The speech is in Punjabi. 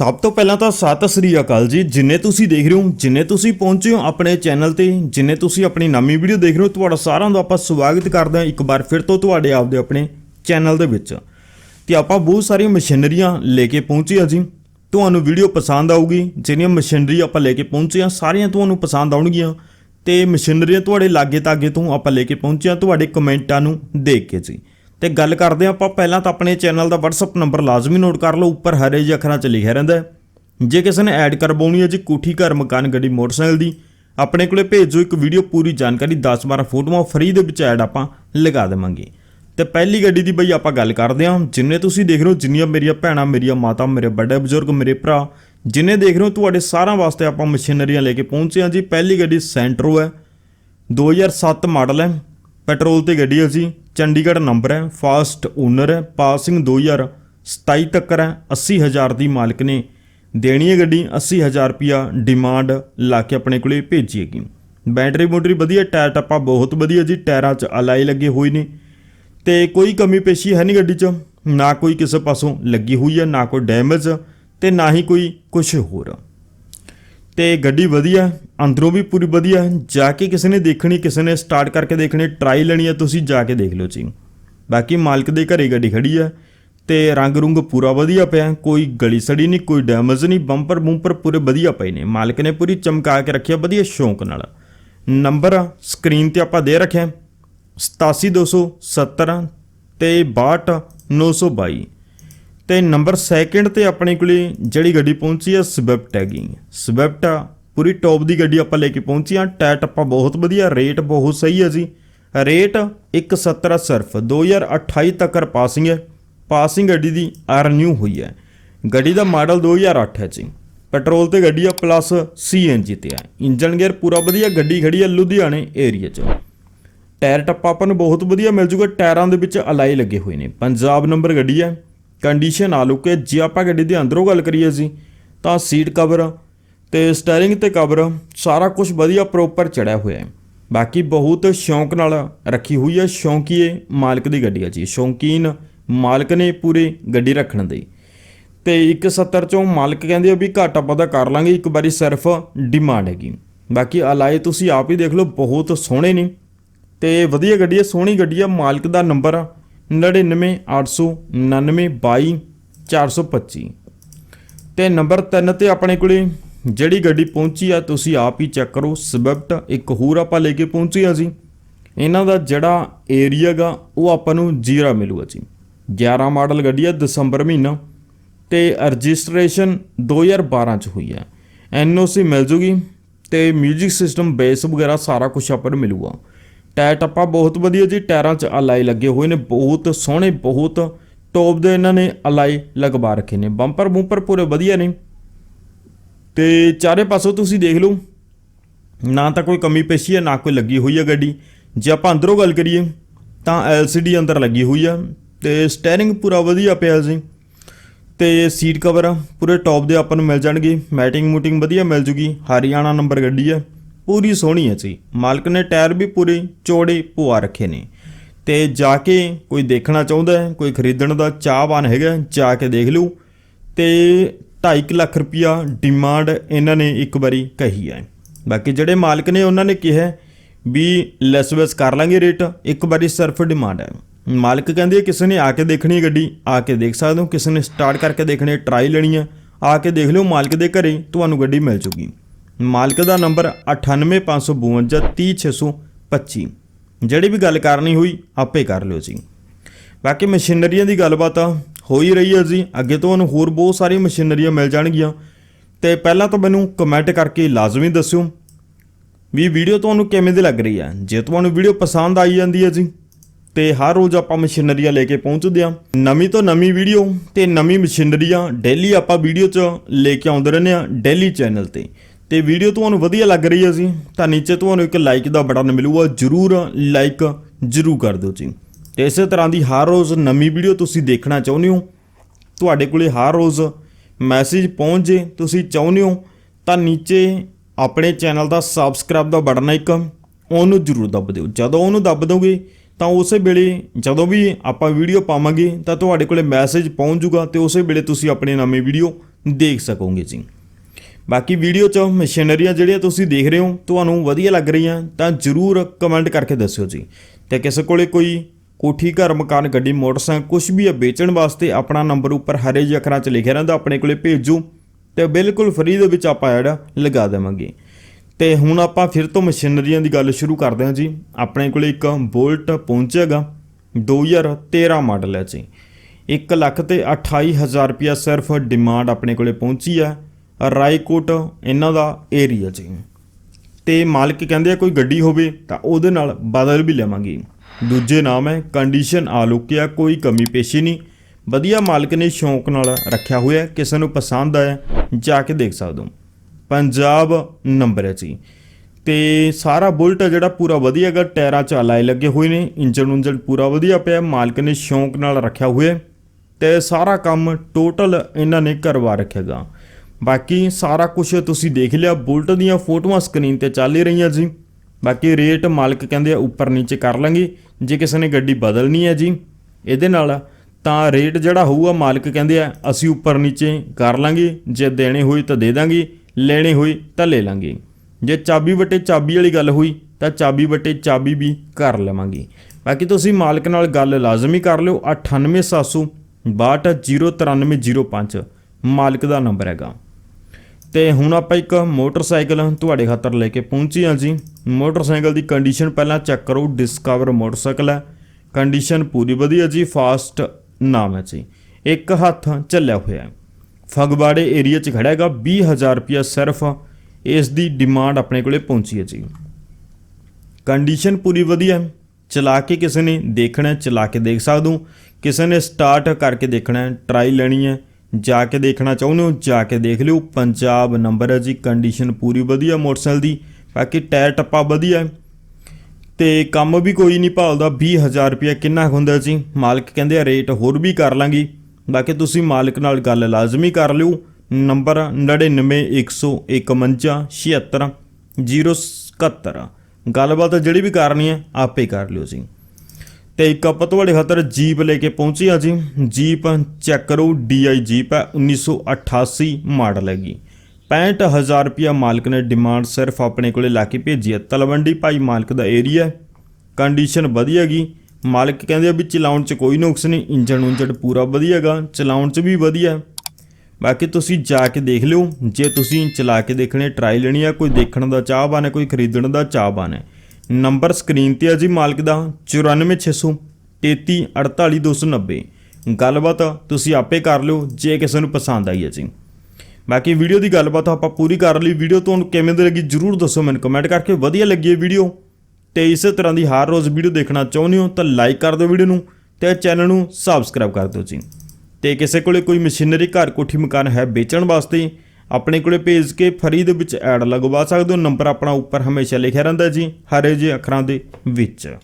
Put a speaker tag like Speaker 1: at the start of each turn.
Speaker 1: ਸਭ ਤੋਂ ਪਹਿਲਾਂ ਤਾਂ ਸਤਿ ਸ੍ਰੀ ਅਕਾਲ ਜੀ। ਜਿੰਨੇ ਤੁਸੀਂ ਦੇਖ ਰਹੇ ਹੋ, ਜਿੰਨੇ ਤੁਸੀਂ ਪਹੁੰਚੇ ਹੋ ਆਪਣੇ ਚੈਨਲ ਤੇ, ਜਿੰਨੇ ਤੁਸੀਂ ਆਪਣੀ ਨਵੀਂ ਵੀਡੀਓ ਦੇਖ ਰਹੇ ਹੋ, ਤੁਹਾਡਾ ਸਾਰਿਆਂ ਦਾ ਆਪਾਂ ਸਵਾਗਤ ਕਰਦੇ ਹਾਂ ਇੱਕ ਵਾਰ ਫਿਰ ਤੋਂ ਤੁਹਾਡੇ ਆਪਦੇ ਆਪਣੇ ਚੈਨਲ ਦੇ ਵਿੱਚ। ਤੇ ਆਪਾਂ ਬਹੁਤ ਸਾਰੀਆਂ ਮਸ਼ੀਨਰੀਆਂ ਲੈ ਕੇ ਪਹੁੰਚੇ ਹਾਂ ਜੀ। ਤੁਹਾਨੂੰ ਵੀਡੀਓ ਪਸੰਦ ਆਊਗੀ, ਜਿਹੜੀਆਂ ਮਸ਼ੀਨਰੀ ਆਪਾਂ ਲੈ ਕੇ ਪਹੁੰਚੇ ਹਾਂ, ਸਾਰੀਆਂ ਤੁਹਾਨੂੰ ਪਸੰਦ ਆਉਣਗੀਆਂ। ਤੇ ਮਸ਼ੀਨਰੀਆਂ ਤੁਹਾਡੇ ਲਾਗੇ ਤਾਗੇ ਤੋਂ ਆਪਾਂ ਲੈ ਕੇ ਪਹੁੰਚੇ ਹਾਂ, ਤੁਹਾਡੇ ਕਮੈਂਟਾਂ ਨੂੰ ਦੇਖ ਕੇ ਜੀ। ਤੇ ਗੱਲ ਕਰਦੇ ਹਾਂ ਆਪਾਂ, ਪਹਿਲਾਂ ਤਾਂ ਆਪਣੇ ਚੈਨਲ ਦਾ WhatsApp ਨੰਬਰ ਲਾਜ਼ਮੀ ਨੋਟ ਕਰ ਲਓ, ਉੱਪਰ ਹਰੇ ਜਿਹੇ ਅੱਖਰਾਂ 'ਚ ਲਿਖਿਆ ਰਹਿੰਦਾ ਜੇ ਕਿਸੇ ਨੇ ਐਡ ਕਰਵਾਉਣੀ ਹੈ ਜੀ ਕੋਠੀ ਘਰ ਮਕਾਨ ਗੱਡੀ ਮੋਟਰਸਾਈਕਲ ਦੀ, ਆਪਣੇ ਕੋਲੇ ਭੇਜੋ ਇੱਕ ਵੀਡੀਓ ਪੂਰੀ ਜਾਣਕਾਰੀ 10-12 ਫੋਟੋਆਂ ਫ੍ਰੀ ਦੇ ਵਿੱਚ ਐਡ ਆਪਾਂ ਲਗਾ ਦੇਵਾਂਗੇ। ਤੇ ਪਹਿਲੀ ਗੱਡੀ ਦੀ ਬਈ ਆਪਾਂ ਗੱਲ ਕਰਦੇ ਹਾਂ, ਜਿੰਨੇ ਤੁਸੀਂ ਦੇਖ ਰਹੇ ਹੋ, ਜਿੰਨੀਆਂ ਮੇਰੀਆਂ ਭੈਣਾਂ, ਮੇਰੀਆਂ ਮਾਤਾ, ਮੇਰੇ ਵੱਡੇ ਬਜ਼ੁਰਗ, ਮੇਰੇ ਭਰਾ, ਜਿੰਨੇ ਦੇਖ ਰਹੇ ਹੋ, ਤੁਹਾਡੇ ਸਾਰਿਆਂ ਵਾਸਤੇ ਆਪਾਂ ਮਸ਼ੀਨਰੀਆਂ ਲੈ ਕੇ ਪਹੁੰਚੇ ਹਾਂ ਜੀ। ਪਹਿਲੀ ਗੱਡੀ ਸੈਂਟਰੋ ਹੈ 2007 ਮਾਡਲ ਹੈ, ਪੈਟਰੋਲ ਤੇ ਗੱਡੀ ਹੈ ਜੀ। ਚੰਡੀਗੜ੍ਹ ਨੰਬਰ ਹੈ, ਫਾਸਟ ਓਨਰ ਹੈ, ਪਾਸਿੰਗ 2027 ਤੱਕ ਹੈ 80000 ਦੀ ਮਾਲਕ ਨੇ ਦੇਣੀ ਹੈ ਗੱਡੀ 80000 ਰੁਪਿਆ ਡਿਮਾਂਡ ਲਾ ਕੇ ਆਪਣੇ ਕੋਲੇ ਭੇਜੀ ਹੈਗੀ। ਬੈਟਰੀ ਮੋਟਰੀ ਵਧੀਆ, ਟਾਇਰ ਟੱਪਾ ਬਹੁਤ ਵਧੀਆ ਜੀ, ਟਾਇਰਾਂ 'ਚ ਅਲਾਈ ਲੱਗੇ ਹੋਏ ਨੇ। ਤੇ ਕੋਈ ਕਮੀ ਪੇਸ਼ੀ ਹੈ ਨਹੀਂ ਗੱਡੀ 'ਚ, ਨਾ ਕੋਈ ਕਿਸੇ ਪਾਸੋਂ ਲੱਗੀ ਹੋਈ ਹੈ, ਨਾ ਕੋਈ ਡੈਮੇਜ ਤੇ ਨਾ ਹੀ ਕੋਈ ਕੁਝ ਹੋਰ। ਤੇ ਗੱਡੀ ਵਧੀਆ, ਅੰਦਰੋਂ ਵੀ ਪੂਰੀ ਵਧੀਆ, ਜਾ ਕੇ ਕਿਸੇ ਨੇ ਦੇਖਣੀ, ਕਿਸੇ ਨੇ ਸਟਾਰਟ ਕਰਕੇ ਦੇਖਣੀ ਟਰਾਈ ਲੈਣੀ ਹੈ ਤੁਸੀਂ ਜਾ ਕੇ ਦੇਖ ਲਓ ਜੀ। ਬਾਕੀ ਮਾਲਕ ਦੇ ਘਰੇ ਗੱਡੀ ਖੜੀ ਹੈ ਤੇ ਰੰਗ ਰੁੰਗ ਪੂਰਾ ਵਧੀਆ ਪਿਆ, ਕੋਈ ਗਲੀ ਸੜੀ ਨਹੀਂ, ਕੋਈ ਡੈਮੇਜ ਨਹੀਂ ਬੰਪਰ ਬੰਪਰ ਪੂਰੇ ਵਧੀਆ ਪਏ ਨੇ। ਮਾਲਕ ਨੇ ਪੂਰੀ ਚਮਕਾ ਕੇ ਰੱਖਿਆ ਵਧੀਆ ਸ਼ੌਂਕ ਨਾਲ। ਨੰਬਰ ਸਕਰੀਨ ਤੇ ਆਪਾਂ ਦੇ ਰੱਖਿਆ 87270 ਤੇ 62922 ਤੇ ਨੰਬਰ ਸੈਕਿੰਡ ਤੇ ਆਪਣੇ ਕੋਲੇ ਜਿਹੜੀ ਗੱਡੀ ਪਹੁੰਚੀ ਹੈ ਸਵਿਫਟ ਹੈਗੀ। ਸਵਿਫਟ ਪੂਰੀ ਟੌਪ ਦੀ ਗੱਡੀ ਆਪਾਂ ਲੈ ਕੇ ਪਹੁੰਚੀ ਆ। ਟਾਇਰ ਟੱਪਾ ਬਹੁਤ ਵਧੀਆ ਰੇਟ ਬਹੁਤ ਸਹੀ ਹੈ ਜੀ। ਰੇਟ 170 ਸਿਰਫ 2028 ਤੱਕ ਪਾਸਿੰਗ ਹੈ ਪਾਸਿੰਗ ਗੱਡੀ ਦੀ ਆਰ ਹੋਈ ਹੈ ਗੱਡੀ ਦਾ ਮਾਡਲ 2008 ਹੈ ਜੀ। ਪੈਟਰੋਲ ਤੇ ਗੱਡੀ ਆ ਪਲੱਸ ਸੀਐਨਜੀ ਤੇ ਆ। ਇੰਜਨ ਗੇਅਰ ਪੂਰਾ ਵਧੀਆ, ਗੱਡੀ ਖੜੀ ਆ ਲੁਧਿਆਣੇ ਏਰੀਆ 'ਚ। ਟਾਇਰ ਟੱਪਾ ਆਪਾਂ ਨੂੰ ਬਹੁਤ ਵਧੀਆ ਮਿਲ ਜੂਗਾ। ਟਾਇਰਾਂ ਦੇ ਵਿੱਚ ਅਲਾਈ ਲੱਗੇ ਹੋਏ ਨੇ। ਪੰਜਾਬ ਨੰਬਰ ਗੱਡੀ ਹੈ ਕੰਡੀਸ਼ਨ ਆ ਲੁਕੇ, ਜੇ ਆਪਾਂ ਗੱਡੀ ਦੇ ਅੰਦਰੋਂ ਗੱਲ ਕਰੀਏ ਜੀ ਤਾਂ ਸੀਟ ਕਵਰ ਤੇ ਸਟੀਅਰਿੰਗ ਤੇ ਕਵਰ ਸਾਰਾ ਕੁਝ ਵਧੀਆ ਪ੍ਰੋਪਰ ਚੜਿਆ ਹੋਇਆ ਹੈ। ਬਾਕੀ ਬਹੁਤ ਸ਼ੌਂਕ ਨਾਲ ਰੱਖੀ ਹੋਈ ਹੈ ਸ਼ੌਂਕੀਏ ਮਾਲਕ ਦੀ ਗੱਡੀ ਹੈ ਜੀ। ਸ਼ੌਂਕੀਨ ਮਾਲਕ ਨੇ ਪੂਰੀ ਗੱਡੀ ਰੱਖਣ ਦੀ। ਤੇ 170 ਚੋਂ ਮਾਲਕ ਕਹਿੰਦੇ ਆ ਵੀ ਘਾਟਾ ਆਪਾਂ ਤਾਂ ਕਰ ਲਾਂਗੇ, ਇੱਕ ਵਾਰੀ ਸਿਰਫ ਡਿਮਾਂਡ ਹੈਗੀ। ਬਾਕੀ ਅਲਾਏ ਤੁਸੀਂ ਆਪ ਹੀ ਦੇਖ ਲਓ, ਬਹੁਤ ਸੋਹਣੇ ਨੇ। ਤੇ ਵਧੀਆ ਗੱਡੀ ਹੈ, ਸੋਹਣੀ ਗੱਡੀ ਹੈ, ਮਾਲਕ ਦਾ ਨੰਬਰ 9989922425 ਤੇ ਨੰਬਰ 3 ਤੇ ਆਪਣੇ ਕੋਲੇ ਜਿਹੜੀ ਗੱਡੀ ਪਹੁੰਚੀ ਆ, ਤੁਸੀਂ ਆਪ ਹੀ ਚੈੱਕ ਕਰੋ, ਸਵਿਫਟ ਇੱਕ ਹੋਰ ਆਪਾਂ ਲੈ ਕੇ ਪਹੁੰਚੇ ਆ ਜੀ। ਇਹਨਾਂ ਦਾ ਜਿਹੜਾ ਏਰੀਆ ਗਾ, ਉਹ ਆਪਾਂ ਨੂੰ ਜੀਰਾ ਮਿਲੂਗਾ ਜੀ। 11 ਮਾਡਲ ਗੱਡੀ ਆ, ਦਸੰਬਰ ਮਹੀਨਾ। ਤੇ ਰਜਿਸਟ੍ਰੇਸ਼ਨ 2012 ਚ ਹੋਈ ਹੈ ਐਨਓਸੀ ਮਿਲ ਜੂਗੀ ਤੇ 뮤직 ਸਿਸਟਮ, ਬੇਸ ਵਗੈਰਾ ਸਾਰਾ ਕੁਝ ਆਪਾਂ ਨੂੰ ਮਿਲੂਗਾ। ਟਾਇਰ ਟੱਪਾ ਬਹੁਤ ਵਧੀਆ ਜੀ, ਟਾਇਰਾਂ 'ਚ ਅਲਾਈ ਲੱਗੇ ਹੋਏ ਨੇ, ਬਹੁਤ ਸੋਹਣੇ, ਬਹੁਤ ਟੌਪ ਦੇ ਇਹਨਾਂ ਨੇ ਅਲਾਈ ਲਗਵਾ ਰੱਖੇ ਨੇ। ਬੰਪਰ ਬੂੰਪਰ ਪੂਰੇ ਵਧੀਆ ਨੇ। ਤੇ ਚਾਰੇ ਪਾਸੋਂ ਤੁਸੀਂ ਦੇਖ ਲਓ, ਨਾ ਤਾਂ ਕੋਈ ਕਮੀ ਪੇਸ਼ੀ ਹੈ, ਨਾ ਕੋਈ ਲੱਗੀ ਹੋਈ ਹੈ ਗੱਡੀ। ਜੇ ਆਪਾਂ ਅੰਦਰੋਂ ਗੱਲ ਕਰੀਏ, ਤਾਂ LCD ਅੰਦਰ ਲੱਗੀ ਹੋਈ ਆ ਤੇ ਸਟੀਅਰਿੰਗ ਪੂਰਾ ਵਧੀਆ ਪਿਆ ਜੀ। ਤੇ ਸੀਟ ਕਵਰ ਪੂਰੇ ਟੌਪ ਦੇ ਆਪਾਂ ਨੂੰ ਮਿਲ ਜਾਣਗੇ। ਮੈਟਿੰਗ ਮੂਟਿੰਗ ਵਧੀਆ ਮਿਲ ਜੂਗੀ। ਹਰਿਆਣਾ ਨੰਬਰ ਗੱਡੀ ਹੈ ਪੂਰੀ ਸੋਹਣੀ ਹੈ ਜੀ। ਮਾਲਕ ਨੇ ਟਾਇਰ ਵੀ ਪੂਰੇ ਚੌੜੇ ਪਵਾ ਰੱਖੇ ਨੇ। ਤੇ ਜਾ ਕੇ ਕੋਈ ਦੇਖਣਾ ਚਾਹੁੰਦਾ ਹੈ, ਕੋਈ ਖਰੀਦਣ ਦਾ ਚਾਹਵਾਨ ਹੈਗਾ, ਜਾ ਕੇ ਦੇਖ ਲਓ ਤੇ 2.5 ਲੱਖ ਰੁਪਿਆ ਡਿਮਾਂਡ ਇਹਨਾਂ ਨੇ ਇੱਕ ਵਾਰੀ ਕਹੀ ਹੈ। ਬਾਕੀ ਜਿਹੜੇ ਮਾਲਕ ਨੇ ਉਹਨਾਂ ਨੇ ਕਿਹਾ ਵੀ ਲੈਸ ਵੈਸ ਕਰ ਲਾਂਗੇ ਰੇਟ ਇੱਕ ਵਾਰੀ ਸਿਰਫ ਡਿਮਾਂਡ ਹੈ। ਮਾਲਕ ਕਹਿੰਦੇ ਕਿਸੇ ਨੇ ਆ ਕੇ ਦੇਖਣੀ ਹੈ ਗੱਡੀ, ਆ ਕੇ ਦੇਖ ਸਕਦੇ ਹੋ। ਕਿਸੇ ਨੇ ਸਟਾਰਟ ਕਰਕੇ ਦੇਖਣੀ ਹੈ ਟਰਾਈ ਲੈਣੀ ਹੈ, ਆ ਕੇ ਦੇਖ ਲਿਓ, ਮਾਲਕ ਦੇ ਘਰੇ ਤੁਹਾਨੂੰ ਗੱਡੀ ਮਿਲ ਜੂਗੀ। ਮਾਲਕ ਦਾ ਨੰਬਰ 9855230625 ਜਿਹੜੀ ਵੀ ਗੱਲ ਕਰਨੀ ਹੋਈ, ਆਪੇ ਕਰ ਲਿਓ ਜੀ। ਬਾਕੀ ਮਸ਼ੀਨਰੀਆਂ ਦੀ ਗੱਲਬਾਤ ਹੋ ਹੀ ਰਹੀ ਹੈ ਜੀ। ਅੱਗੇ ਤੁਹਾਨੂੰ ਹੋਰ ਬਹੁਤ ਸਾਰੀਆਂ ਮਸ਼ੀਨਰੀਆਂ ਮਿਲ ਜਾਣਗੀਆਂ। ਤੇ ਪਹਿਲਾਂ ਤਾਂ ਮੈਨੂੰ ਕਮੈਂਟ ਕਰਕੇ ਲਾਜ਼ਮੀ ਦੱਸਿਓ ਵੀ ਵੀਡੀਓ ਤੁਹਾਨੂੰ ਕਿਵੇਂ ਦੀ ਲੱਗ ਰਹੀ ਹੈ। ਜੇ ਤੁਹਾਨੂੰ ਵੀਡੀਓ ਪਸੰਦ ਆਈ ਜਾਂਦੀ ਹੈ ਜੀ, ਤੇ ਹਰ ਰੋਜ਼ ਆਪਾਂ ਮਸ਼ੀਨਰੀਆਂ ਲੈ ਕੇ ਪਹੁੰਚਦੇ ਹਾਂ। ਨਵੀਂ ਤੋਂ ਨਵੀਂ ਵੀਡੀਓ ਤੇ ਨਵੀਂ ਮਸ਼ੀਨਰੀਆਂ ਡੇਲੀ ਆਪਾਂ ਵੀਡੀਓ 'ਚ ਲੈ ਕੇ ਆਉਂਦੇ ਰਹਿੰਦੇ ਆ ਡੇਲੀ ਚੈਨਲ ਤੇ। ਤੇ ਵੀਡੀਓ ਤੁਹਾਨੂੰ ਵਧੀਆ ਲੱਗ ਰਹੀ ਹੈ ਜੀ, ਤਾਂ ਨੀਚੇ ਤੁਹਾਨੂੰ ਇੱਕ ਲਾਈਕ ਦਾ ਬਟਨ ਮਿਲੂਗਾ, ਜਰੂਰ ਲਾਈਕ ਜਰੂਰ ਕਰ ਦਿਓ ਜੀ। ਤੇ ਇਸੇ ਤਰ੍ਹਾਂ ਦੀ ਹਰ ਰੋਜ਼ ਨਵੀਂ ਵੀਡੀਓ ਤੁਸੀਂ ਦੇਖਣਾ ਚਾਹੁੰਦੇ ਹੋ, ਤੁਹਾਡੇ ਕੋਲੇ ਹਰ ਰੋਜ਼ ਮੈਸੇਜ ਪਹੁੰਚ ਜੇ, ਤੁਸੀਂ ਚਾਹੁੰਦੇ ਹੋ, ਤਾਂ ਨੀਚੇ ਆਪਣੇ ਚੈਨਲ ਦਾ ਸਬਸਕ੍ਰਾਈਬ ਦਾ ਬਟਨ ਹੈ ਇੱਕ ਉਹਨੂੰ ਜਰੂਰ ਦੱਬ ਦਿਓ। ਜਦੋਂ ਉਹਨੂੰ ਦੱਬ ਦੋਗੇ, ਤਾਂ ਉਸੇ ਵੇਲੇ ਜਦੋਂ ਵੀ ਆਪਾਂ ਵੀਡੀਓ ਪਾਵਾਂਗੇ, ਤਾਂ ਤੁਹਾਡੇ ਕੋਲੇ ਮੈਸੇਜ ਪਹੁੰਚ ਜੂਗਾ ਤੇ ਉਸੇ ਵੇਲੇ ਤੁਸੀਂ ਆਪਣੀ ਨਵੀਂ ਵੀਡੀਓ ਦੇਖ ਸਕੋਗੇ ਜੀ। ਬਾਕੀ ਵੀਡੀਓ 'ਚ ਮਸ਼ੀਨਰੀਆਂ ਜਿਹੜੀਆਂ ਤੁਸੀਂ ਦੇਖ ਰਹੇ ਹੋ, ਤੁਹਾਨੂੰ ਵਧੀਆ ਲੱਗ ਰਹੀਆਂ, ਤਾਂ ਜਰੂਰ ਕਮੈਂਟ ਕਰਕੇ ਦੱਸਿਓ ਜੀ। ਤੇ ਕਿਸੇ ਕੋਲੇ ਕੋਈ ਕੋਠੀ, ਘਰ, ਮਕਾਨ, ਗੱਡੀ, ਮੋਟਰਸਾਈਕਲ ਕੁਝ ਵੀ ਹੈ ਵੇਚਣ ਵਾਸਤੇ ਆਪਣਾ ਨੰਬਰ ਉੱਪਰ ਹਰੇ ਜਿਹੇ ਅੱਖਰਾਂ 'ਚ ਲਿਖਿਆ ਰਹਿੰਦਾ, ਆਪਣੇ ਕੋਲੇ ਭੇਜੋ ਤੇ ਬਿਲਕੁਲ ਫ੍ਰੀ ਦੇ ਵਿੱਚ ਆਪਾਂ ਐਡ ਲਗਾ ਦੇਵਾਂਗੇ। ਤੇ ਹੁਣ ਆਪਾਂ ਫਿਰ ਤੋਂ ਮਸ਼ੀਨਰੀਆਂ ਦੀ ਗੱਲ ਸ਼ੁਰੂ ਕਰਦੇ ਹਾਂ ਜੀ। ਆਪਣੇ ਕੋਲੇ ਇੱਕ ਬੋਲਟ ਪਹੁੰਚੇਗਾ 2013 ਮਾਡਲ ਹੈ ਜੀ। 1 ਲੱਖ ਤੇ 28000 ਰੁਪਿਆ ਸਿਰਫ ਡਿਮਾਂਡ ਆਪਣੇ ਕੋਲੇ ਪਹੁੰਚੀ ਹੈ। ਰਾਏਕੋਟ ਇਹਨਾਂ ਦਾ ਏਰੀਆ ਜੀ ਤੇ ਮਾਲਕ ਕਹਿੰਦੇ ਆ ਕੋਈ ਗੱਡੀ ਹੋਵੇ ਤਾਂ ਉਹਦੇ ਨਾਲ ਬਦਲ ਵੀ ਲਵਾਂਗੇ ਦੂਜੇ ਨਾਮ ਹੈ ਕੰਡੀਸ਼ਨ ਆਲੋਕਿਆ, ਕੋਈ ਕਮੀ ਪੇਸ਼ੀ ਨਹੀਂ। ਵਧੀਆ ਮਾਲਕ ਨੇ ਸ਼ੌਂਕ ਨਾਲ ਰੱਖਿਆ ਹੋਇਆ ਕਿਸੇ ਨੂੰ ਪਸੰਦ ਆਇਆ ਜਾ ਕੇ ਦੇਖ ਸਕਦੇ ਹੋ। ਪੰਜਾਬ ਨੰਬਰ ਹੈ ਜੀ। ਤੇ ਸਾਰਾ ਬੁਲਟ ਜਿਹੜਾ ਪੂਰਾ ਵਧੀਆ ਗਾ ਟਾਇਰਾਂ ਚ ਅਲਾਈ ਲੱਗੇ ਹੋਏ ਨੇ ਇੰਜਨ ਉਂਜਨ ਪੂਰਾ ਵਧੀਆ ਪਿਆ ਮਾਲਕ ਨੇ ਸ਼ੌਂਕ ਨਾਲ ਰੱਖਿਆ ਹੋਇਆ ਹੈ। ਤੇ ਸਾਰਾ ਕੰਮ ਟੋਟਲ ਇਹਨਾਂ ਨੇ ਕਰਵਾ ਰੱਖਿਆਗਾ ਬਾਕੀ ਸਾਰਾ ਕੁਝ ਤੁਸੀਂ ਦੇਖ ਲਿਆ, ਬੁਲਟ ਦੀਆਂ ਫੋਟੋਆਂ ਸਕਰੀਨ ਤੇ ਚੱਲ ਹੀ ਰਹੀਆਂ ਜੀ। ਬਾਕੀ ਰੇਟ ਮਾਲਕ ਕਹਿੰਦੇ ਆ ਉੱਪਰ ਨੀਚੇ ਕਰ ਲਾਂਗੇ, ਜੇ ਕਿਸੇ ਨੇ ਗੱਡੀ ਬਦਲਣੀ ਹੈ ਜੀ। ਇਹਦੇ ਨਾਲ ਤਾਂ ਰੇਟ ਜਿਹੜਾ ਹੋਊਗਾ ਮਾਲਕ ਕਹਿੰਦੇ ਆ, ਅਸੀਂ ਉੱਪਰ ਨੀਚੇ ਕਰ ਲਾਂਗੇ, ਜੇ ਦੇਣੇ ਹੋਈ ਤਾਂ ਦੇ ਦਾਂਗੇ, ਲੈਣੇ ਹੋਈ ਤਾਂ ਲੈ ਲਾਂਗੇ। ਜੇ ਚਾਬੀ ਵਟੇ ਚਾਬੀ ਵਾਲੀ ਗੱਲ ਹੋਈ, ਤਾਂ ਚਾਬੀ ਵਟੇ ਚਾਬੀ ਵੀ ਕਰ ਲਵਾਂਗੇ। ਬਾਕੀ ਤੁਸੀਂ ਮਾਲਕ ਨਾਲ ਗੱਲ ਲਾਜ਼ਮੀ ਕਰ ਲਿਓ 98700 620905 ਮਾਲਕ ਦਾ ਨੰਬਰ ਹੈਗਾ। ਤੇ ਹੁਣ ਆਪਾਂ ਇੱਕ ਮੋਟਰਸਾਈਕਲ ਤੁਹਾਡੇ ਖਾਤਰ ਲੈ ਕੇ ਪਹੁੰਚੇ ਹਾਂ ਜੀ। ਮੋਟਰਸਾਈਕਲ ਦੀ ਕੰਡੀਸ਼ਨ ਪਹਿਲਾਂ ਚੈੱਕ ਕਰੋ ਡਿਸਕਵਰ ਮੋਟਰਸਾਈਕਲ ਹੈ। ਕੰਡੀਸ਼ਨ ਪੂਰੀ ਵਧੀਆ ਜੀ ਫਾਸਟ ਨਾਮ ਹੈ ਜੀ। ਇੱਕ ਹੱਥ ਚੱਲਿਆ ਹੋਇਆ ਹੈ। ਫਗਵਾੜੇ ਏਰੀਆ 'ਚ ਖੜਾ ਹੈਗਾ 20000 ਰੁਪਿਆ ਸਿਰਫ ਇਸ ਦੀ ਡਿਮਾਂਡ ਆਪਣੇ ਕੋਲੇ ਪਹੁੰਚੀ ਹੈ ਜੀ। ਕੰਡੀਸ਼ਨ ਪੂਰੀ ਵਧੀਆ ਹੈ। ਚਲਾ ਕੇ ਕਿਸੇ ਨੇ ਦੇਖਣਾ ਚਲਾ ਕੇ ਦੇਖ ਸਕਦੇ ਕਿਸੇ ਨੇ ਸਟਾਰਟ ਕਰਕੇ ਦੇਖਣਾ ਟਰਾਈ ਲੈਣੀ ਹੈ। ਜਾ ਕੇ ਦੇਖਣਾ ਚਾਹੁੰਦੇ ਹੋ, ਜਾ ਕੇ ਦੇਖ ਲਿਓ। ਪੰਜਾਬ ਨੰਬਰ ਹੈ ਜੀ ਕੰਡੀਸ਼ਨ ਪੂਰੀ ਵਧੀਆ, ਮੋਟਰਸਾਈਕਲ ਦੀ। ਬਾਕੀ ਟਾਇਰ ਟੱਪਾ ਵਧੀਆ ਹੈ। ਤੇ ਕੰਮ ਵੀ ਕੋਈ ਨਹੀਂ ਭਾਲਦਾ। 20000 ਰੁਪਏ ਕਿੰਨਾ ਕੁ ਹੁੰਦਾ ਜੀ? ਮਾਲਕ ਕਹਿੰਦੇ ਆ ਰੇਟ ਹੋਰ ਵੀ ਕਰ ਲਾਂਗੀ। ਬਾਕੀ ਤੁਸੀਂ ਮਾਲਕ ਨਾਲ ਗੱਲ ਲਾਜ਼ਮੀ ਕਰ ਲਿਓ। ਨੰਬਰ 9910176077 ਗੱਲਬਾਤ ਜਿਹੜੀ ਵੀ ਕਰਨੀ ਹੈ, ਆਪੇ ਕਰ ਲਿਓ ਜੀ। ਤੇ ਇੱਕ ਆਪਾਂ ਤੁਹਾਡੇ ਖਾਤਰ ਜੀਪ ਲੈ ਕੇ ਪਹੁੰਚੇ ਆ ਜੀ। ਜੀਪ ਚੈੱਕ ਕਰੋ DI ਜੀਪ ਹੈ 1988 ਮਾਡਲ ਹੈਗੀ। 65000 ਰੁਪਿਆ ਮਾਲਕ ਨੇ ਡਿਮਾਂਡ ਸਿਰਫ ਆਪਣੇ ਕੋਲੇ ਲਾ ਕੇ ਭੇਜੀ ਹੈ। ਤਲਵੰਡੀ ਭਾਈ ਮਾਲਕ ਦਾ ਏਰੀਆ ਕੰਡੀਸ਼ਨ ਵਧੀਆ ਹੈਗੀ। ਮਾਲਕ ਕਹਿੰਦੇ ਆ ਵੀ ਚਲਾਉਣ 'ਚ ਕੋਈ ਨੁਕਸ ਨਹੀਂ ਇੰਜਨ ਉਂਜਨ ਪੂਰਾ ਵਧੀਆ ਹੈਗਾ, ਚਲਾਉਣ 'ਚ ਵੀ ਵਧੀਆ। ਬਾਕੀ ਤੁਸੀਂ ਜਾ ਕੇ ਦੇਖ ਲਿਓ, ਜੇ ਤੁਸੀਂ ਚਲਾ ਕੇ ਦੇਖਣੇ ਟਰਾਈ ਲੈਣੀ ਆ, ਕੋਈ ਦੇਖਣ ਦਾ ਚਾਹਵਾਨ ਹੈ, ਕੋਈ ਖਰੀਦਣ ਦਾ ਚਾਹਵਾਨ ਹੈ। ਨੰਬਰ ਸਕਰੀਨ ਤੇ ਆ ਜੀ ਮਾਲਕ ਦਾ 94600 3348290 ਗੱਲਬਾਤ ਤੁਸੀਂ ਆਪੇ ਕਰ ਲਿਓ, ਜੇ ਕਿਸੇ ਨੂੰ ਪਸੰਦ ਆਈ ਹੈ ਜੀ। ਬਾਕੀ ਵੀਡੀਓ ਦੀ ਗੱਲਬਾਤ ਆਪਾਂ ਪੂਰੀ ਕਰ ਲਈ। ਵੀਡੀਓ ਤੁਹਾਨੂੰ ਕਿਵੇਂ ਦੀ ਲੱਗੀ ਜਰੂਰ ਦੱਸੋ ਮੈਨੂੰ ਕਮੈਂਟ ਕਰਕੇ। ਵਧੀਆ ਲੱਗੀ ਹੈ ਵੀਡੀਓ ਤੇ ਇਸੇ ਤਰ੍ਹਾਂ ਦੀ ਹਰ ਰੋਜ਼ ਵੀਡੀਓ ਦੇਖਣਾ ਚਾਹੁੰਦੇ ਹੋ ਤਾਂ ਲਾਈਕ ਕਰ ਦਿਓ ਵੀਡੀਓ ਨੂੰ ਤੇ ਚੈਨਲ ਨੂੰ ਸਬਸਕ੍ਰਾਈਬ ਕਰ ਦਿਓ ਜੀ। ਤੇ ਕਿਸੇ ਕੋਲੇ ਕੋਈ ਮਸ਼ੀਨਰੀ ਘਰ ਕੋਠੀ ਮਕਾਨ ਹੈ ਵੇਚਣ ਵਾਸਤੇ ਆਪਣੇ ਕੋਲੇ ਭੇਜ ਕੇ ਫਰੀ ਦੇ ਵਿੱਚ ਐਡ ਲਗਵਾ ਸਕਦੇ ਹੋ। ਨੰਬਰ ਆਪਣਾ ਉੱਪਰ ਹਮੇਸ਼ਾ ਲਿਖਿਆ ਰਹਿੰਦਾ ਜੀ, ਹਰੇ ਜਿਹੇ ਅੱਖਰਾਂ ਦੇ ਵਿੱਚ।